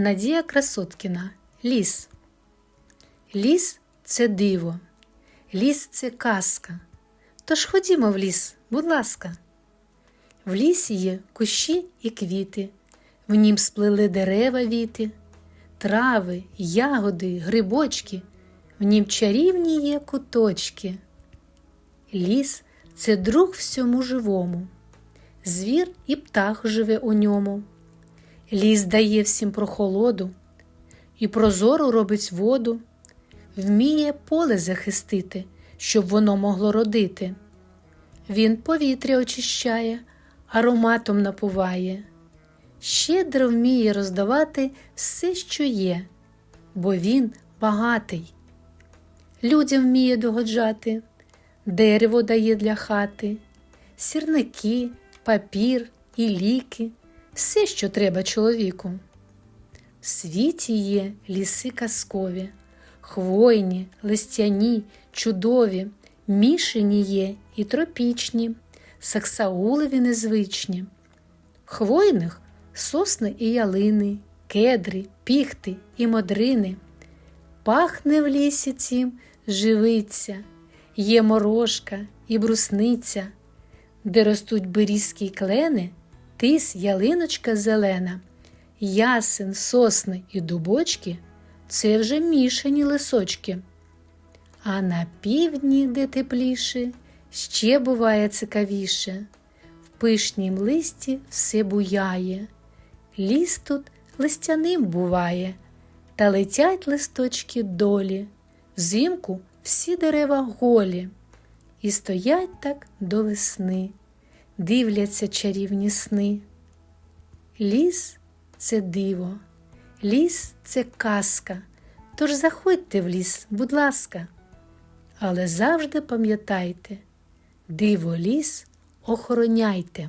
Надія Красоткіна Ліс. Ліс це диво, ліс це казка. Тож ходімо в ліс, будь ласка. В лісі є кущі і квіти, в нім сплели дерева віти, трави, ягоди, грибочки, в нім чарівні є куточки. Ліс це друг всьому живому, звір і птах живе у ньому. Ліс дає всім прохолоду, і прозору робить воду, вміє поле захистити, щоб воно могло родити. Він повітря очищає, ароматом напуває, щедро вміє роздавати все, що є, бо він багатий. Людям вміє догоджати, дерево дає для хати, сірники, папір і ліки, все, що треба чоловіку. В світі є ліси казкові, хвойні, листяні, чудові, мішані є і тропічні, саксаулеві незвичні. Хвойних сосни і ялини, кедри, піхти і модрини. Пахне в лісі цім живиця, є морожка і брусниця, де ростуть берізки клени, тис ялиночка зелена, ясен, сосни і дубочки це вже мішані лисочки. А на півдні, де тепліше, ще буває цікавіше. В пишнім листі все буяє, ліс тут листяним буває, та летять листочки долі, взимку всі дерева голі, і стоять так до весни, дивляться чарівні сни. Ліс це диво, ліс це казка, тож заходьте в ліс, будь ласка. Але завжди пам'ятайте, диво ліс охороняйте.